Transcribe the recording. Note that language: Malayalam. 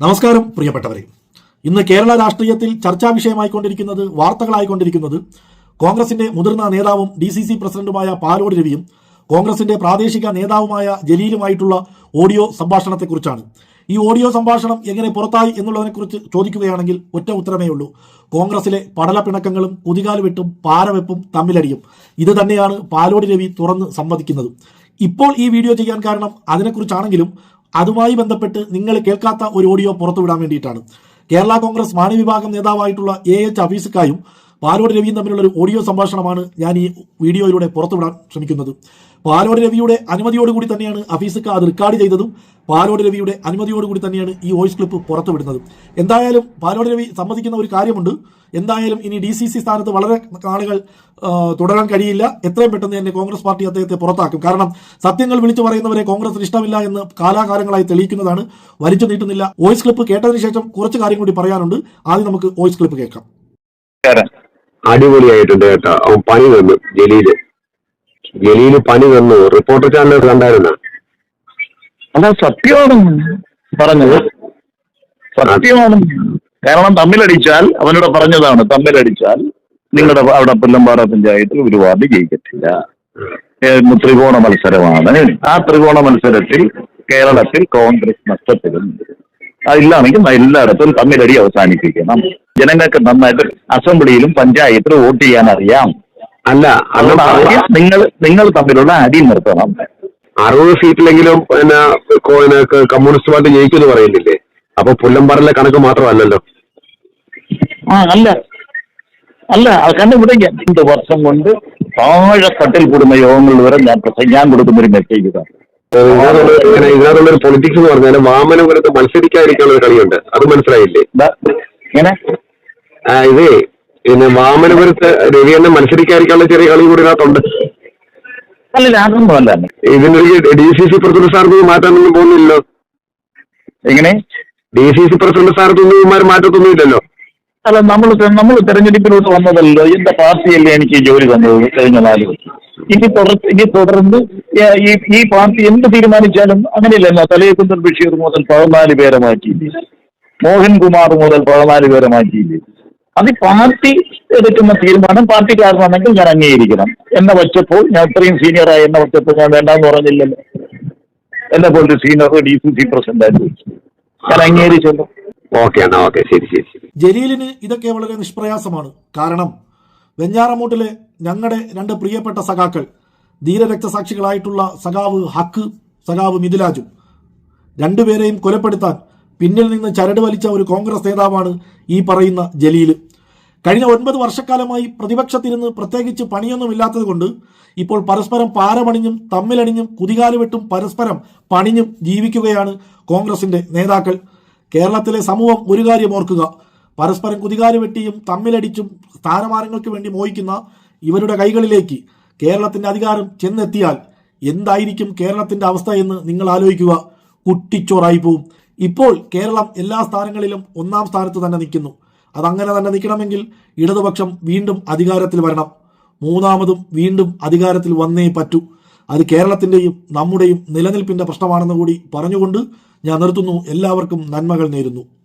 നമസ്കാരം പ്രിയപ്പെട്ടവരെ. ഇന്ന് കേരള രാഷ്ട്രീയത്തിൽ ചർച്ചാ വിഷയമായിക്കൊണ്ടിരിക്കുന്നത് വാർത്തകളായിക്കൊണ്ടിരിക്കുന്നത് കോൺഗ്രസിന്റെ മുതിർന്ന നേതാവും ഡി സി സി പ്രസിഡന്റുമായ പാലോട് രവിയും കോൺഗ്രസിന്റെ പ്രാദേശിക നേതാവുമായ ജലീലുമായിട്ടുള്ള ഓഡിയോ സംഭാഷണത്തെക്കുറിച്ചാണ്. ഈ ഓഡിയോ സംഭാഷണം എങ്ങനെ പുറത്തായി എന്നുള്ളതിനെക്കുറിച്ച് ചോദിക്കുകയാണെങ്കിൽ ഒറ്റ ഉത്തരമേ ഉള്ളൂ. കോൺഗ്രസിലെ പടലപ്പിണക്കങ്ങളും കുതികാലുവെട്ടും പാരവെപ്പും തമ്മിലടിയും. ഇത് തന്നെയാണ് പാലോട് രവി തുറന്ന് സമ്മതിക്കുന്നത്. ഇപ്പോൾ ഈ വീഡിയോ ചെയ്യാൻ കാരണം അതിനെക്കുറിച്ചാണെങ്കിലും അതുമായി ബന്ധപ്പെട്ട് നിങ്ങൾ കേൾക്കാത്ത ഒരു ഓഡിയോ പുറത്തുവിടാൻ വേണ്ടിയിട്ടാണ്. കേരള കോൺഗ്രസ് മാണി വിഭാഗം നേതാവായിട്ടുള്ള എ എച്ച് അഫീസുക്കായും പാലോട് രവിയും തമ്മിലുള്ള ഒരു ഓഡിയോ സംഭാഷണമാണ് ഞാൻ ഈ വീഡിയോയിലൂടെ പുറത്തുവിടാൻ ശ്രമിക്കുന്നത്. പാലോട് രവിയുടെ അനുമതിയോടുകൂടി തന്നെയാണ് അഫീസക്ക അത് റെക്കോർഡ് ചെയ്തതും. പാലോട് രവിയുടെ അനുമതിയോടുകൂടി തന്നെയാണ് ഈ വോയിസ് ക്ലിപ്പ് പുറത്തുവിടുന്നത്. എന്തായാലും പാലോട് രവി സമ്മതിക്കുന്ന ഒരു കാര്യമുണ്ട്. എന്തായാലും ഇനി ഡി സ്ഥാനത്ത് വളരെ ആളുകൾ തുടരാൻ കഴിയില്ല. എത്രയും പെട്ടെന്ന് തന്നെ കോൺഗ്രസ് പാർട്ടി അദ്ദേഹത്തെ പുറത്താക്കും. കാരണം സത്യങ്ങൾ വിളിച്ചു പറയുന്നവരെ കോൺഗ്രസിന് ഇഷ്ടമില്ല എന്ന് കാലാകാലങ്ങളായി തെളിയിക്കുന്നതാണ്. വലിച്ചു നീട്ടുന്നില്ല. വോയിസ് ക്ലിപ്പ് കേട്ടതിന് ശേഷം കുറച്ച് കാര്യം കൂടി പറയാനുണ്ട്. ആദ്യം നമുക്ക് വോയിസ് ക്ലിപ്പ് കേൾക്കാം. അടിപൊളിയായിട്ടുണ്ട് കേട്ടോ. അവൻ പണി തന്നു ജലീൽ ജലീൽ പണി തന്നു. റിപ്പോർട്ടർ ചാനൽ കണ്ടായിരുന്ന? അതാ സത്യമാണ് പറഞ്ഞത്. സത്യമാണ് കാരണം തമ്മിലടിച്ചാൽ അവനോട് പറഞ്ഞതാണ് തമ്മിലടിച്ചാൽ നിങ്ങളുടെ അവിടെ പുല്ലമ്പാറ പഞ്ചായത്തിൽ ഒരു വാർഡ് ജയിക്കത്തില്ല. ത്രികോണ മത്സരമാണ്. ആ ത്രികോണ മത്സരത്തിൽ കേരളത്തിൽ കോൺഗ്രസ് നഷ്ടപ്പെടുന്നുണ്ട്. അതില്ലാണെങ്കിൽ എല്ലായിടത്തും തമ്മിലടി അവസാനിപ്പിക്കണം. ജനങ്ങൾക്ക് നന്നായിട്ട് അസംബ്ലിയിലും പഞ്ചായത്തിലും വോട്ട് ചെയ്യാൻ അറിയാം അല്ല അതുകൊണ്ട് നിങ്ങൾ നിങ്ങൾ തമ്മിലുള്ള അടി നിർത്തണം. അറുപത് സീറ്റിലെങ്കിലും പിന്നെ കമ്മ്യൂണിസ്റ്റ് പാർട്ടി ജയിക്കുമെന്ന് പറയുന്നില്ലേ? അപ്പൊ പുല്ലമ്പാറിലെ കണക്ക് മാത്രമല്ലല്ലോ. ആ അല്ല. അല്ല അത് കാരണം ഇവിടെ രണ്ട് വർഷം കൊണ്ട് താഴെ തട്ടിൽ കൂടുന്ന യോഗങ്ങൾ വരെ ഞാൻ ഞാൻ കൊടുക്കുന്ന ഒരു മെസ്സേജ് ഇതാണ് ഇതിനകത്തുള്ള ഒരു പൊളിറ്റിക്സ് എന്ന് പറഞ്ഞാൽ വാമനപുരത്ത് മത്സരിക്കാതിരിക്കാനുള്ള ഒരു കളിയുണ്ട്. അത് മനസ്സിലായില്ലേ? ഇങ്ങനെ? ആ, ഇതേ പിന്നെ വാമനപുരത്ത് രവി തന്നെ മത്സരിക്കാതിരിക്കാനുള്ള ചെറിയ കളി കൂടി ഇതിനകത്തുണ്ട്. ഇതിനൊരു ഡി സി സി പ്രസിഡന്റ് സ്ഥാനത്ത് മാറ്റാനൊന്നും പോകുന്നില്ലല്ലോ. എങ്ങനെ? ഡി സി സി പ്രസിഡന്റ് സ്ഥാനത്തൊന്നും ഇവന്മാർ മാറ്റത്തൊന്നും ഇല്ലല്ലോ അല്ല നമ്മൾ നമ്മൾ തെരഞ്ഞെടുപ്പിലോട്ട് വന്നതല്ലോ. എന്റെ പാർട്ടിയല്ലേ എനിക്ക് ജോലി തന്നത്? കഴിഞ്ഞ നാല് വർഷം ഇനി തുടർ ഇനി തുടർന്ന് ഈ ഈ പാർട്ടി എന്ത് തീരുമാനിച്ചാലും അങ്ങനെയല്ലല്ലോ തലയക്കുന്തൽ ബഷീർ മുതൽ പതിനാല് പേരെ മാറ്റിയില്ലേ? മോഹൻകുമാർ മുതൽ പതിനാല് പേരെ മാറ്റിയില്ലേ? അത് പാർട്ടി എടുക്കുന്ന തീരുമാനം പാർട്ടിക്കാരനാണെങ്കിൽ ഞാൻ അംഗീകരിക്കണം. എന്നെ വച്ചപ്പോൾ ഞാൻ ഇത്രയും സീനിയറായി എന്നെ വച്ചപ്പോൾ ഞാൻ വേണ്ടെന്ന് പറഞ്ഞില്ലല്ലോ. എന്നെ പോലൊരു senior D C C president ആയിട്ട് ഞാൻ അംഗീകരിച്ചല്ലോ. ഓക്കെ എന്നാ ഓക്കെ ശരി ശരി ശരി. ജലീലിന് ഇതൊക്കെ വളരെ നിഷ്പ്രയാസമാണ്. കാരണം വെഞ്ഞാറമൂട്ടിലെ ഞങ്ങളുടെ രണ്ട് പ്രിയപ്പെട്ട സഖാക്കൾ ധീരരക്തസാക്ഷികളായിട്ടുള്ള സഖാവ് ഹക്ക് സഖാവ് മിഥുലാജു. രണ്ടുപേരെയും കൊലപ്പെടുത്താൻ പിന്നിൽ നിന്ന് ചരട് വലിച്ച ഒരു കോൺഗ്രസ് നേതാവാണ് ഈ പറയുന്ന ജലീൽ കഴിഞ്ഞ ഒൻപത് വർഷക്കാലമായി പ്രതിപക്ഷത്തിരുന്ന് പ്രത്യേകിച്ച് പണിയൊന്നുമില്ലാത്തത് കൊണ്ട് ഇപ്പോൾ പരസ്പരം പാരമണിഞ്ഞും തമ്മിലണിഞ്ഞും കുതികാലുവെട്ടും പരസ്പരം പണിഞ്ഞും ജീവിക്കുകയാണ് കോൺഗ്രസിന്റെ നേതാക്കൾ. കേരളത്തിലെ സമൂഹം ഒരു കാര്യം ഓർക്കുക പരസ്പരം കുതികാരി വെട്ടിയും തമ്മിലടിച്ചും സ്ഥാനമാനങ്ങൾക്ക് വേണ്ടി മോഹിക്കുന്ന ഇവരുടെ കൈകളിലേക്ക് കേരളത്തിന്റെ അധികാരം ചെന്നെത്തിയാൽ എന്തായിരിക്കും കേരളത്തിന്റെ അവസ്ഥ എന്ന് നിങ്ങൾ ആലോചിക്കുക. കുട്ടിച്ചോറായി പോവും. ഇപ്പോൾ കേരളം എല്ലാ സ്ഥാനങ്ങളിലും ഒന്നാം സ്ഥാനത്ത് തന്നെ നിൽക്കുന്നു. അതങ്ങനെ തന്നെ നിൽക്കണമെങ്കിൽ ഇടതുപക്ഷം വീണ്ടും അധികാരത്തിൽ വരണം. മൂന്നാമതും വീണ്ടും അധികാരത്തിൽ വന്നേ പറ്റൂ. അത് കേരളത്തിന്റെയും നമ്മുടെയും നിലനിൽപ്പിന്റെ പ്രശ്നമാണെന്ന് കൂടി പറഞ്ഞുകൊണ്ട് ഞാൻ നിർത്തുന്നു. എല്ലാവർക്കും നന്മകൾ നേരുന്നു.